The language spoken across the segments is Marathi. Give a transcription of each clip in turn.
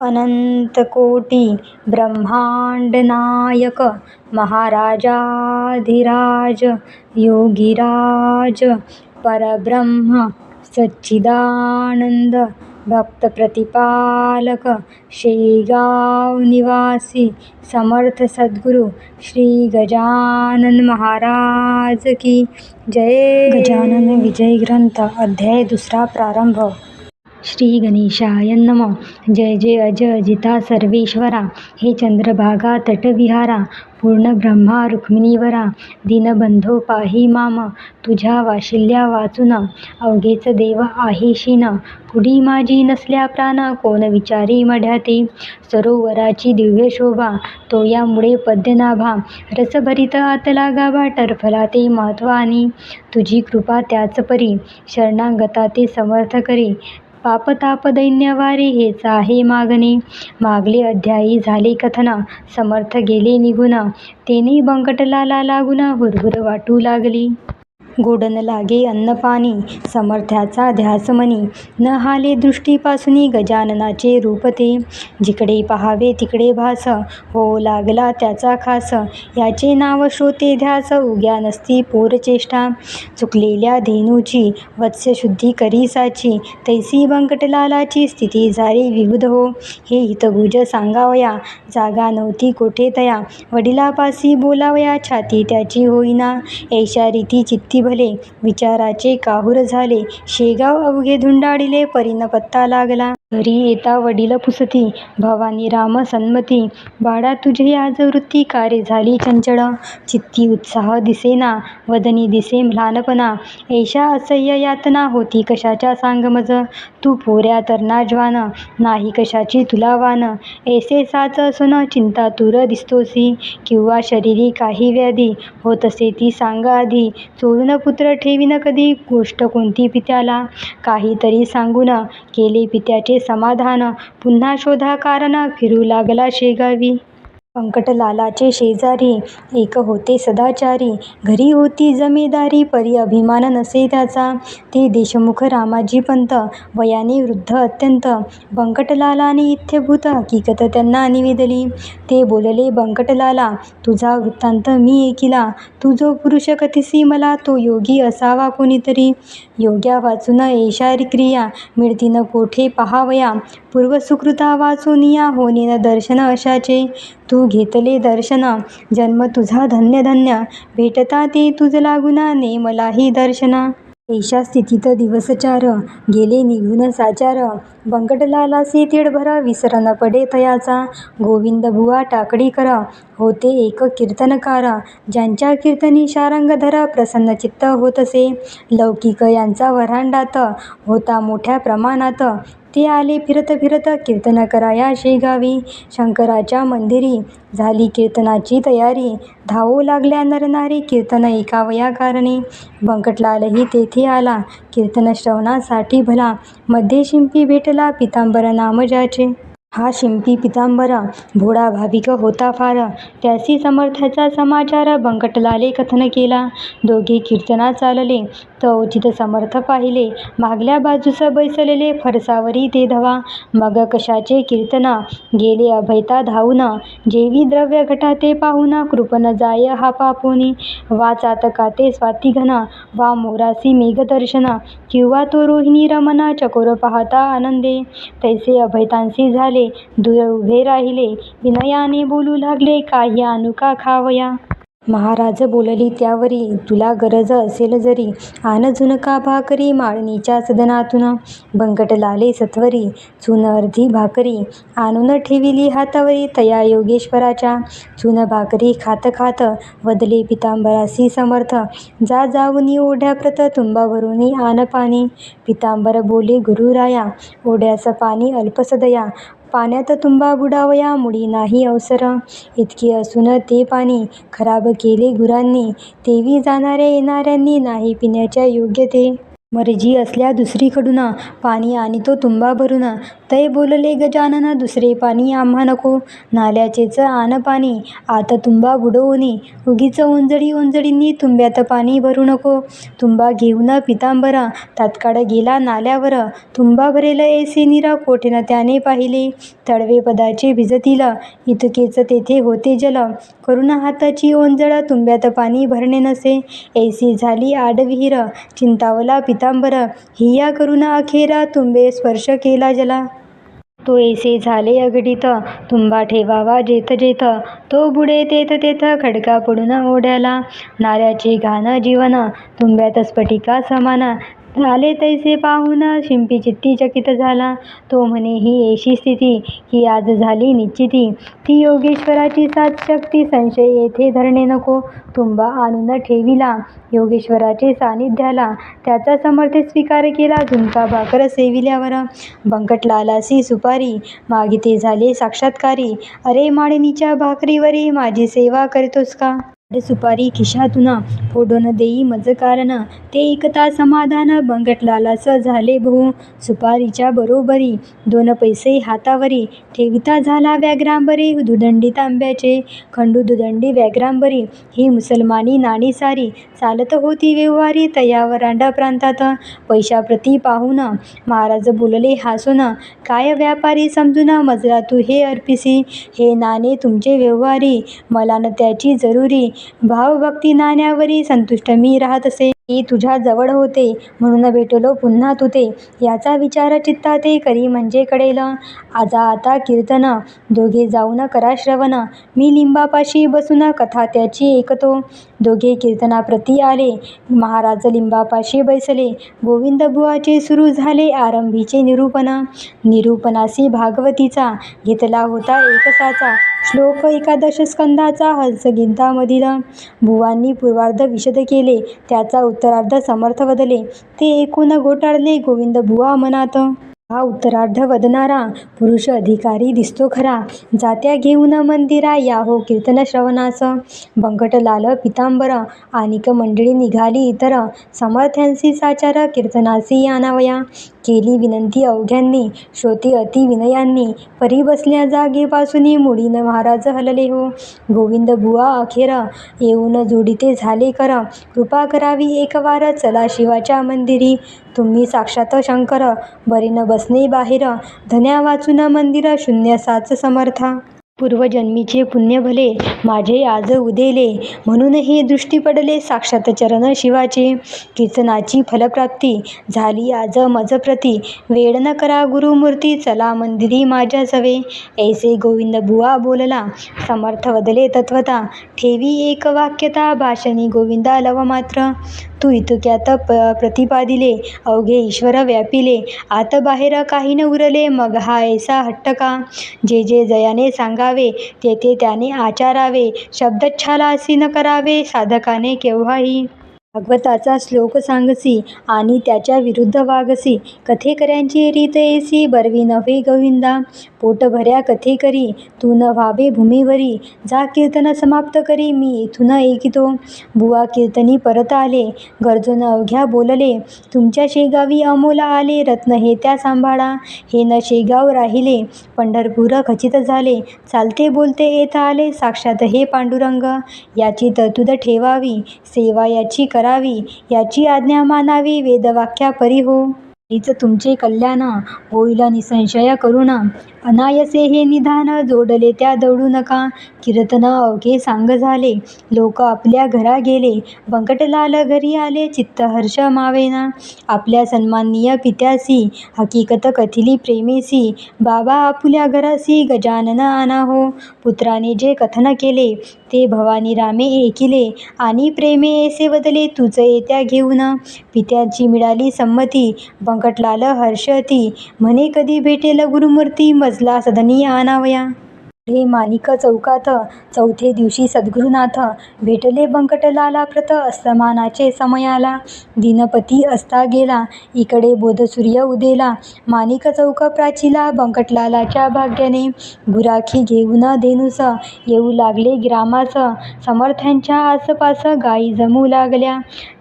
अनंतकोटी ब्रह्माण्डनायक महाराजाधिराज योगीराज परब्रह्म सच्चिदानंद भक्तप्रतिपालक शेगाव निवासी समर्थ सद्गुरु श्री गजानन महाराज की जय। गजानन विजय ग्रंथ अध्याय दुसरा प्रारंभ। श्री गणेशाय नम. जय जय अज अजिता सर्वेश्वरा. हे चंद्रभागा तटविहारा. पूर्ण ब्रह्मा रुक्मिणीवरा. दीनबंधो पाही माम. तुझ्या वाशिल्या वाचून. अवघेच देव आहेशीन पुढी माझी नसल्या प्राण. कोण विचारी मढ्याते. सरोवराची दिव्य शोभा. तो यामुळे पद्यनाभा रसभरित आतला गाभा टरफला ते महत्वानी. तुझी कृपा त्याच परी. शरणागता ते समर्थ करी. पापताप दैन्यवारे हेच आहे मागणे. मागले अध्यायी झाले कथना. समर्थ गेले निघुना. तेने बंकटलाला लागुना हुरहुर वाटू लागली. गोडन लागे अन्नपाणी समर्थ्याचा ध्यासमनी न हाले दृष्टीपासूनी गजाननाचे रूप ते जिकडे पहावे तिकडे भास हो लागला त्याचा खास. याचे नाव श्रोते ध्यास उग्या नसती पोरचेष्टा चुकलेल्या धेनूची वत्स्यशुद्धी करी साची तैसी बंकटलालाची स्थिती झाली विविध हो. हे हितगुज सांगावया जागा नव्हती कोठे तया. वडिलापासी बोलावया छाती त्याची होईना. ऐशा रीती चित्ती भले विचाराचे काहूर झाले. शेगाव अवघे धुंडाळिले परीन पत्ता लागला. घरी येता वडील पुसती भवानी राम सन्मती. बाळा तुझे आज वृत्ती कारे झाली चंचळ? चित्ती उत्साह दिसेना वदनी दिसे लहानपणा ऐशा असह्य यातना होती कशाच्या सांग मज तू पोऱ्या तर ज्वान नाही कशाची तुला वान. ऐसे साच असून चिंता तूर दिसतोसी. किंवा शरीरी काही व्याधी होत असे ती सांग आधी. चोरून पुत्र ठेवीन कधी? गोष्ट कोणती पित्याला? काहीतरी सांगून केले पित्याचे समाधान. पुन्हा शोधा कारण फिरू लागला शेगावी. पंकटलालाचे शेजारी एक होते सदाचारी. घरी होती जमेदारी परी अभिमान नसे त्याचा. ते देशमुख रामाजी पंत वयाने वृद्ध अत्यंत. बंकटलालाने इथ्यभूत हकीकत त्यांना निवेदली. ते बोलले बंकटलाला तुझा वृत्तांत मी ऐकिला. तू जो पुरुष कथिसी मला तो योगी असावा कोणीतरी. योग्या वाचून ऐशा क्रिया मिळतीन कोठे पहावया? पूर्वसुकृता वाचूनिया होणेन दर्शन अशाचे. तू घेतले दर्शन जन्म तुझा धन्य धन्य. भेटता ते तुझ लागुना ने मलाही दर्शना. ऐशा स्थितीत दिवसचार गेले निघून साचार बंकटलालासी तिळभर विसर न पडे तयाचा. गोविंदबुवा टाकडीकर होते एक कीर्तनकार. ज्यांच्या कीर्तनी शारंगधर प्रसन्नचित्त होतसे. लौकिक यांचा वऱ्हांडात होता मोठ्या प्रमाणात. ते आले फिरत फिरत कीर्तन कराया शेगावी. शंकराच्या मंदिरी झाली कीर्तनाची तयारी. धावू लागल्या नरनारी कीर्तन ऐकावया कारणे. बंकटलालही तेथे आला. कीर्तन श्रवणासाठी भला. मध्ये शिंपी भेटला पितांबर नामजाचे. हा शिंपी पितांबर भोळा भाविक होता फार. त्यासी समर्थाचा समाचार बंकटलाले कथन केला. दोघे कीर्तना चालले तवचित समर्थ पाहिले. मागल्या बाजूस बैसलेले फरसावरी ते धवा. मग कशाचे कीर्तना? गेले अभयता धावून. जेवी द्रव्य घटा ते पाहून कृपन जाय हा पापोनी. वा चातका ते स्वातिघन वा मोरासी मेघदर्शन किंवा तो रोहिणी रमना चकोर पाहता आनंदे. तैसे अभयतांसी झाले. दुय उभे राहिले. विनयाने बोलू लागले काही अनुका खावया? महाराज बोलली त्यावरी तुला गरज असेल जरी. आन झुनका भाकरी माळणीच्या सदनातून. बंकटलाले सत्वरी चून अर्धी भाकरी. आणून ठेविली हातावरी तया योगेश्वराच्या. चून भाकरी खात खात वदले पितांबरासी समर्थ. जा जाऊनी ओढ्याप्रत तुंबा भरुनी आन पाणी. पितांबर बोले गुरुराया ओढ्याचं पाणी अल्पसदया. पाण्यात तुंबा बुडावया मुळी नाही अवसर. इतके असून ते पाणी खराब केले गुरांनी. तेवी जाणाऱ्या येणाऱ्यांनी नाही पिण्याच्या योग्य ते. मर्जी असल्या दुसरीकडून पाणी आणि तो तुंबा भरून तै बोलले गजानन दुसरे पाणी आम्हा नको. नाल्याचेच आण पाणी. आत तुंबा बुडवूनी उगीच ओंजळी ओंजळींनी तुंब्यात पाणी भरू नको. तुंबा घेऊन पितांबर. तात्काळ गेला नाल्यावर. तुंबा भरेल ऐसे निरा कोठेन त्याने पाहिले. तळवे पदाचे भिजतील. इतकेच तेथे होते जल. करुण हाताची ओंजळ तुंब्यात पाणी भरणे नसे. ऐसी झाली आडविहीर. चिंतावला पितांबर. हिया करून अखेरा तुंबे स्पर्श केला जला. तो ऐसे झाले अगडीत तुंबा ठेवावा जेथ जेथ तो बुडे तेथ तेथ खडका पडून ओढ्याला. नाल्याचे घाण जीवन तुंब्यात स्फटिका समान. झाले तैसे पाहून शिंपी चित्ती चकित झाला. तो म्हणे ही ऐशी स्थिती ही आज झाली निश्चिती. ती योगेश्वराची सात शक्ती संशय येथे धरणे नको. तुंबा आणून ठेविला. योगेश्वराचे सानिध्याला त्याचा समर्थ स्वीकार केला. झुंका भाकर सेविल्यावर बंकटलालासी सुपारी. मागिते झाले साक्षात्कारी. अरे माळणीच्या भाकरीवरी माझी सेवा करतोस का? सुपारी खिशातून फोडून देई मज कारण. ते ऐकता समाधान बंगटलालाच झाले बहु सुपारीच्या बरोबरी दोन पैसे हातावरी. ठेविता झाला व्याघ्रांबरी दुदंडी तांब्याचे. खंडू दुदंडी व्याघ्रांबरी. ही मुसलमानी नाणी सारी. चालत होती व्यवहारी तयावरांडा प्रांतात. पैशाप्रती पाहून महाराज बोलले हासून काय व्यापारी समजून मजला तू हे अर्पिसी? हे नाणे तुमचे व्यवहारी. मला न त्याची जरुरी. भावभक्ती नाण्यावरी संतुष्ट मी राहत असे. मी तुझ्या जवळ होते म्हणून भेटलो पुन्हा तुते. याचा विचार चित्ता ते करी म्हणजे कळेल आजा आता कीर्तन दोघे जाऊन करा श्रवण. मी लिंबापाशी बसून कथा त्याची ऐकतो. दोघे कीर्तनाप्रती आले. महाराज लिंबापाशी बैसले. गोविंद बुवाचे सुरू झाले आरंभीचे निरूपण. निरूपणासी भागवतीचा घेतला होता एकसाचा श्लोक एकादश स्कंदाचा हंसगीतामधील भुवांनी पूर्वार्ध विशद केले. त्याचा उत्तरार्ध समर्थ वदले. ते ऐकून घोटाळले गोविंद बुवा मनात. हा उत्तरार्ध वदणारा पुरुष अधिकारी दिसतो खरा. जात्या घेऊन मंदिरा या हो कीर्तन श्रवणास. बंकटलाल पितांबर आनिक मंडळी निघाली. इतर समर्थ्यांसी साचार कीर्तनासी आणावया केली विनंती अवघ्यांनी. श्रोते अति विनयांनी. परी बसल्या जागेपासून मुडीन महाराज हलले हो. गोविंद बुवा अखेर येऊन जोडिते झाले कर. कृपा करावी एकवार. चला शिवाच्या मंदिरी. तुम्ही साक्षात शंकर. बरीनं बसणे बाहेर. धन्या वाचून मंदिर शून्य साच समर्था. पूर्वजन्मीचे पुण्य भले माझे आज उदेले. म्हणूनही दृष्टी पडले साक्षात चरण शिवाचे. कीर्तनाची फलप्राप्ती झाली आज मज प्रती वेळ न करा गुरुमूर्ती चला मंदिरी माझ्या जवे ऐसे गोविंद बुवा बोलला समर्थ वदले तत्वता. ठेवी एक वाक्यता भाषणी गोविंदा लव मात्र. तू इतक्यात प प्रतिपादिले अवघे ईश्वर व्यापिले. आत बाहेर काही न उरले मग हा ऐसा हट्ट का जे जे जयाने सांगा ते तेथे त्याने आचारावे. शब्दच्छाला असी न करावे. साधकाने केव्हाही भागवताचा श्लोक सांगसी आणि त्याच्या विरुद्ध वागसी. कथेकऱ्यांची रीत ऐसी बरवी नव्हे गोविंदा. पोटभऱ्या कथेकरी तू न व्हावे भूमीवरी. जा कीर्तन समाप्त करी मी इथून ऐकितो. बुवा कीर्तनी परत आले गरजून अवघ्या बोलले. तुमच्या शेगावी अमोला आले रत्न हे त्या सांभाळा. हे न शेगाव राहिले पंढरपूर खचित झाले. चालते बोलते येत आले साक्षात हे पांडुरंग. याची तरतूद ठेवावी सेवा याची करावी याची आज्ञा मानावी वेदवाक्या परी हो. हीच तुमचे कल्याण होईल निसंशय करुणा. अनायसे हे निधान जोडले त्या दौडू नका. कीर्तन अवघे सांग झाले. लोक आपल्या घरा गेले. बंकटलाल घरी आले. चित्त हर्ष मावेना. आपल्या सन्माननीय पित्यासी हकीकत कथिली प्रेमेसी. बाबा आपुल्या घरासी गजानन आणा हो. पुत्राने जे कथन केले ते भवानी रामे ऐकिले. आणि प्रेमे ऐसे बदले तुझ येत्या घेऊन. पित्याची मिळाली संमती. बंकटलाल हर्षती म्हणे कधी भेटेल गुरुमूर्ती? मजला सदनी आणावया. हे माणिक चौकात चौथे दिवशी सद्गुरुनाथ भेटले बंकटलाला प्रत अस्तमानाचे समयाला. दिनपती असता गेला इकडे बोधसूर्य उदेला. माणिक चौक प्राचीला बंकटलालाच्या भाग्याने. गुराखी घेऊन धेनुस येऊ लागले ग्रामास. समर्थ्यांच्या आसपास गायी जमू लागल्या.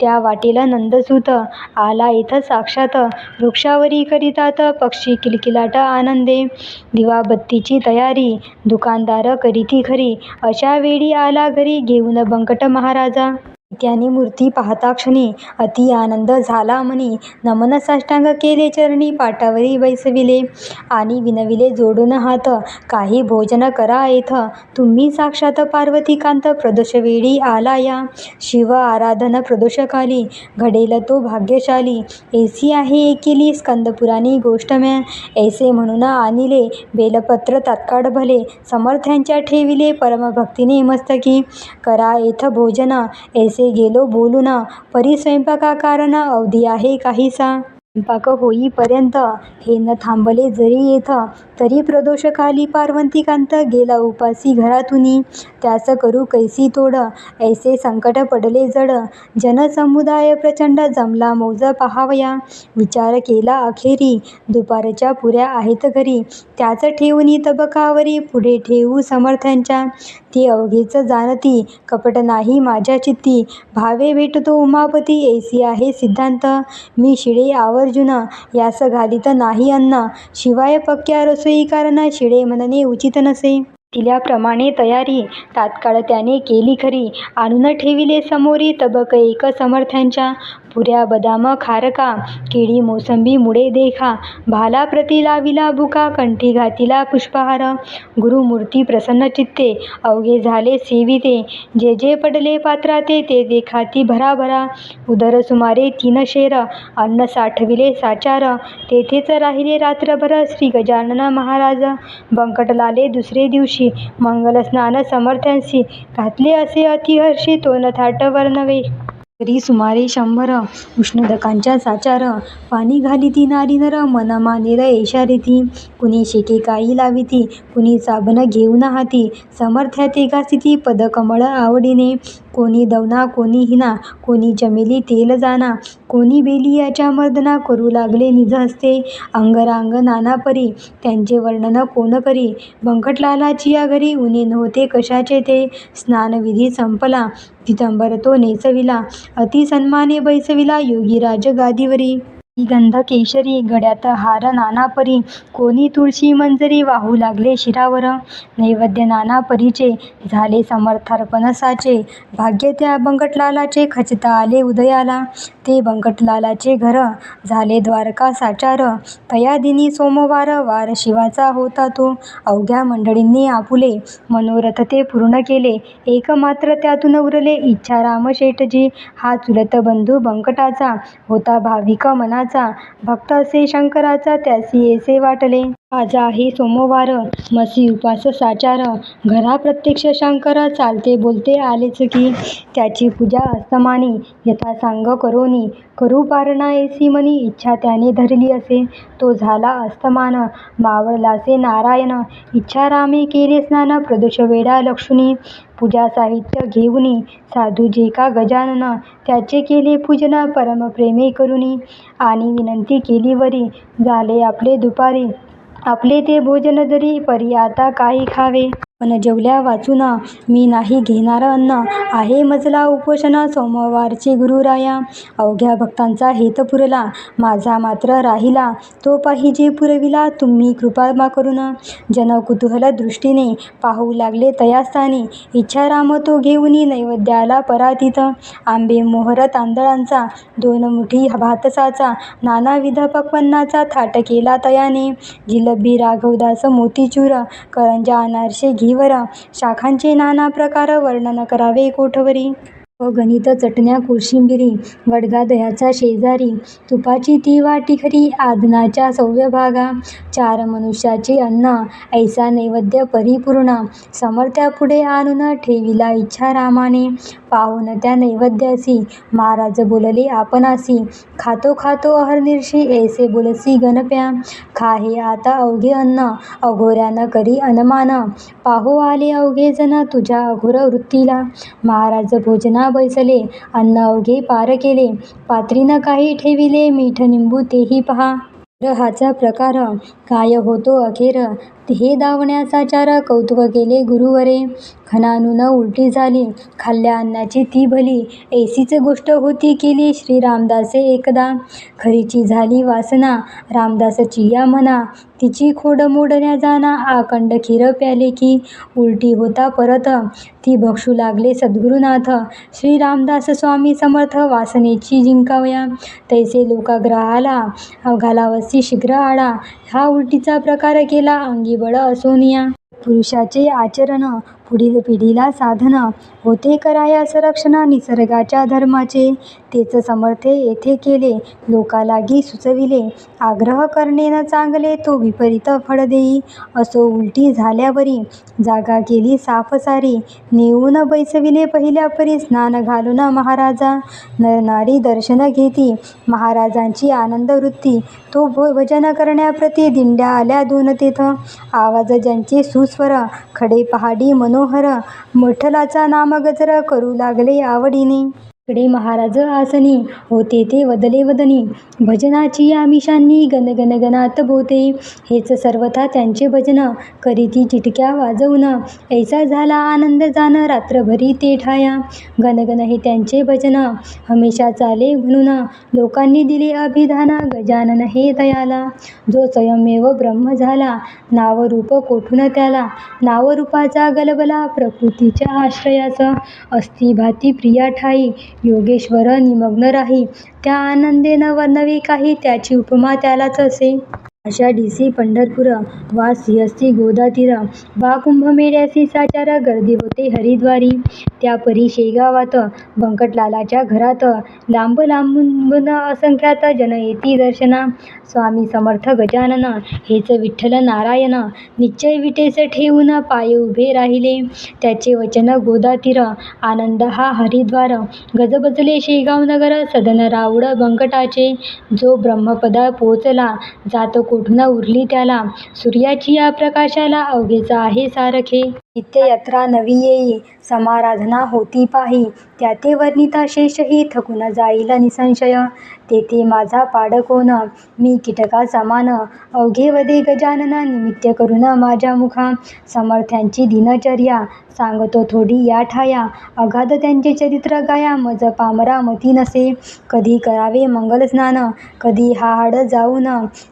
त्या वाटेला नंदसूत आला इथं साक्षात. वृक्षावरी करीतात पक्षी किलकिलाट आनंदे. दिवाबत्तीची तयारी दुकानदार करीती खरी. अशा वेळी आला घरी घेऊन बंकट महाराजा. त्याने मूर्ती पाहताक्षणी अति आनंद झाला म्हणी. नमन साष्टांग केले चरणी पाटावरी बैसविले आणि विनविले जोडून हात. काही भोजन करा येथ. तुम्ही साक्षात पार्वतीकांत प्रदोषवेळी आला या. शिव आराधन प्रदोषकाली घडेल तो भाग्यशाली. ऐसी आहे एकेली स्कंदपुराणी गोष्ट म्या. ऐसे म्हणून आणिले बेलपत्र तात्काळ भले. समर्थ्यांच्या ठेविले परमभक्तीने मस्तकी. करा येथ भोजन. ऐसे गेलो बोलून परी स्वयंपाकाकारनं अवधी आहे काहीसा. स्वयंपाक होईपर्यंत हे न थांबले जरी येथ तरी प्रदोषकाली पार्वतीकांत गेला उपासी घरातुनी त्यास करू कैसी तोड ऐसे संकट पडले जड. जनसमुदाय प्रचंड जमला मौज पहावया. विचार केला अखेरी दुपारच्या पुऱ्या आहेत घरी. त्याच ठेवूनी तबकावरी पुढे ठेवू समर्थांच्या. ती अवघेच जाणती कपट नाही माझ्या चित्ती. भावे भेटतो उमापती ऐसी आहे सिद्धांत. मी शिळे आवर्जून यास घालित नाही अन्न शिवाय पक्क्या रसोई कारण शिळे म्हणणे उचित नसे. दिल्याप्रमाणे तयारी तात्काळ त्याने केली खरी. आणून ठेविले समोरी तबक एक समर्थ्यांच्या पुऱ्या बदाम खारका केळी मोसंबी मुळे देखा. भाला प्रती लाविला बुका कंठी घातिला पुष्पहार. गुरुमूर्ती प्रसन्न चित्ते अवघे झाले सेविते. जे जे पडले पात्राते ते देखाती भराभरा. उदर सुमारे तीन शेर अन्न साठविले साचार. तेथेच राहिले रात्रभर श्री गजानन महाराज. बंकटलाले दुसरे दिवशी मंगलस्नान समर्थ्यांशी. घातले असे अतिहर्षी तोनथाट वर्णवे तरी सुमारे शंभर उष्णदकांच्या साचार पाणी घालिती नारी नर मन मानेल ऐशारीती कुणी शेके शेकेकाई लाविती कुणी साबण घेऊन हाती. समर्थ्या ते स्थिती पदकमळ आवडीने. कोणी दवना कोणी हिना कोणी चमेली तेल जाना कोणी बेलियाच्या मर्दना करू लागले निज हस्ते. अंगरांग नाना परी त्यांचे वर्णन कोण करी? बंकटलालाची या घरी उणे नव्हते कशाचे ते? स्नानविधी संपला पितांबर तो नेसविला अति सन्माने बैसविला योगीराज गादीवरी. गंध केशरी गड्यात हार नानापरी. कोणी तुळशी मंजरी वाहू लागले शिरावर. नैवेद्य नानापरीचे झाले समर्थार्पणसाचे. भाग्य त्या बंकटलालाचे खचता आले उदयाला. ते बंकटलालाचे घर झाले द्वारका साचार. तया दिनी सोमवार वार शिवाचा होता तो. अवघ्या मंडळींनी आपुले मनोरथ ते पूर्ण केले. एक मात्र त्यातून उरले इच्छा रामशेठजी हा चुलत बंधू बंकटाचा होता भाविक मनाचा भक्त असे शंकराचा त्यासी येसे वाटले. आज हे सोमवार. मसी उपास साचार. घरा प्रत्यक्ष शंकर चालते बोलते आलेच की त्याची पूजा अस्तमानी. यथा सांग करोनी. करू पारणा येसी मनी. इच्छा त्याने धरली असे. तो झाला अस्तमान. मावळलासे नारायण. इच्छा रामे केले स्नान. प्रदोष वेडा लक्ष्मी. पूजा साहित्य घेऊनी साधू जे का गजानन? त्याचे केले पूजन परमप्रेमे करुनी आणि विनंती केली वरी झाले आपले दुपारी. आपले ते भोजन जरी परी आता काही खावे. पण जेवल्या वाचून मी नाही घेणार अन्न. आहे मजला उपोषण सोमवारचे गुरुराया. अवघ्या भक्तांचा हेत पुरला. माझा मात्र राहिला. तो पाहिजे पुरविला. तुम्ही कृपा करून. जन कुतूहल दृष्टीने पाहू लागले तयास्थानी. इच्छा राम तो घेऊनी नैवेद्याला परातीत. आंबे मोहर तांदळांचा दोन मुठी भातसाचा नानाविध पक्वन्नाचा थाट केला तयाने. जिलबी राघवदास मोतीचूर करंजा अनारसे घीवर शाखांचे नाना प्रकार वर्णन करावे कोठवरी? अगणित चटण्या कोशिंबिरी वडगा दह्याचा शेजारी तुपाची ती वाटी खरी आदनाच्या सव्यभागा चार मनुष्याची अन्न ऐसा नैवेद्य समर्थ्या समर्थ्यापुढे आणून ठेविला इच्छा रामाने. पाहून त्या नैवेद्यासी महाराज बोलले आपणासी. खातो खातो अहरनिर्षी ऐसे बोलसी गणप्या. खा हे आता अवघे अन्न अघोऱ्यानं करी अनमान. पाहू आले अवघे जण तुझ्या अघोर वृत्तीला. महाराज भोजना बैसले. अन्न अवघे पार केले. पात्रीनं काही ठेविले. मीठ निंबू तेही पहा. हाचा प्रकार. काय होतो अखेर? हे धावण्यासाचार कौतुक केले गुरुवरे. खणानून उलटी झाली. खाल्ल्या अन्नाची ती भली. ऐसीच गोष्ट होती केली श्री रामदासे एकदा. खरीची झाली वासना. रामदासची या म्हणा तिची खोड मोडण्या जाना. आकंड खीर प्याले की उलटी होता परत. ती भक्षू लागले सद्गुरुनाथ. श्री रामदास स्वामी समर्थ वासनेची जिंकावया. तैसे लोकाग्रहाला घालावसी शीघ्र आळा. हा उलटीचा प्रकार केला. अंगी बळ असोनिया पुरुषाचे आचरण पुढील पिढीला साधन होते कराया संरक्षण निसर्गाच्या धर्माचे. तेच समर्थे येथे केले लोकालागी सुचविले. आग्रह करणे न चांगले तो विपरीत फळ देई. असो उलटी झाल्यावरी जागा केली साफ सारी. नेऊन बैसविले पहिल्या परी स्नान घालून महाराजा. नरनारी दर्शन घेती महाराजांची आनंद वृत्ती. तो भ भजन करण्याप्रती दिंड्या आल्या दोन तेथ. आवाज ज्यांचे सुस्वर खडे पहाडी मनोहर विठ्ठलाचा नामगजर करू लागले आवडीने. इकडे महाराज आसनी होते ते वदले वदनी. भजनाची या मिशांनी गण बोते. हेच सर्वथा त्यांचे भजन करीती चिटक्या वाजवून. ऐसा झाला आनंद जाण रात्रभरी ते ठाया. गणगण हे त्यांचे भजन हमेशा चाले म्हणून. लोकांनी दिले अभिधान गजानन हे दयाला. जो स्वयंमेव ब्रह्म झाला नावरूप कोठून त्याला? नावरूपाचा गलबला प्रकृतीच्या आश्रयाचा. अस्थिभाती प्रिया ठाई योगेश्वर निमग्न राही. त्या आनंदेन वर्णवी काही त्याची उपमा त्यालाच असे. आषाढीसी पंढरपूर वा सिंहस्ती गोदातीर वा कुंभमेळ्यासी साचार गर्दी होते हरिद्वारी. त्या परी शेगावात व्यंकटलालाच्या घरात लांब लांबून असंख्यात जन येती दर्शना. स्वामी समर्थ गजानन हेच विठ्ठल नारायण निश्चय विटेस ठेवून पाय उभे राहिले. त्याचे वचन गोदातीर आनंद हा हरिद्वार. गजबजले शेगाव नगर सदन राऊळ व्यंकटाचे. जो ब्रह्मपदा पोचला जात कोठून उरली त्याला? सूर्याची या प्रकाशाला अवघेच आहे सारखे. नित्ययात्रा नवी येई समाराधना होती पाही त्याते वर्णिता शेषही थकून जाईल निसंशय. तेथे माझा पाड कोण मी कीटका समान. अवघे वदे गजानन निमित्य करून माझ्या मुखा. समर्थ्यांची दिनचर्या सांगतो थोडी या ठाया. अगाध त्यांचे चरित्र गाया मज पामरा मती नसे. कधी करावे मंगल स्नान कधी हाड जाऊन.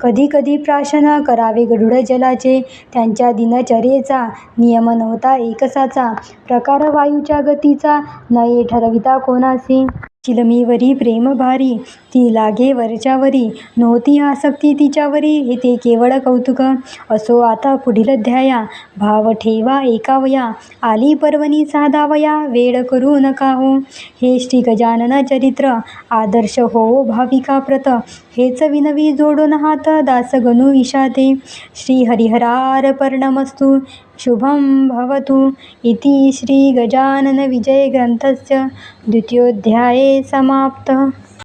कधी कधी प्राशन करावे गढूळ जलाचे. त्यांच्या दिनचर्येचा नियमन नव्हता एकसाचा प्रकार वायूच्या गतीचा नये ठरविता कोणासी चिलमीवरी प्रेमभारी ती लागे वरच्यावरी नव्हती आसक्ती तिच्यावरी हे ते केवळ कौतुक. असो आता पुढील ध्याया भाव ठेवा एकावया आली पर्वणी साधावया वेळ करू नका हो हे श्री गजानन चरित्र आदर्श हो भाविका प्रत. हेच विनवी जोडून हात दासगणू इशाते. ईशाते श्री हरिहरार्पणमस्तु शुभं भवतु. इति श्री गजानन विजय ग्रंथस्य द्वितीयोध्याये समाप्तः.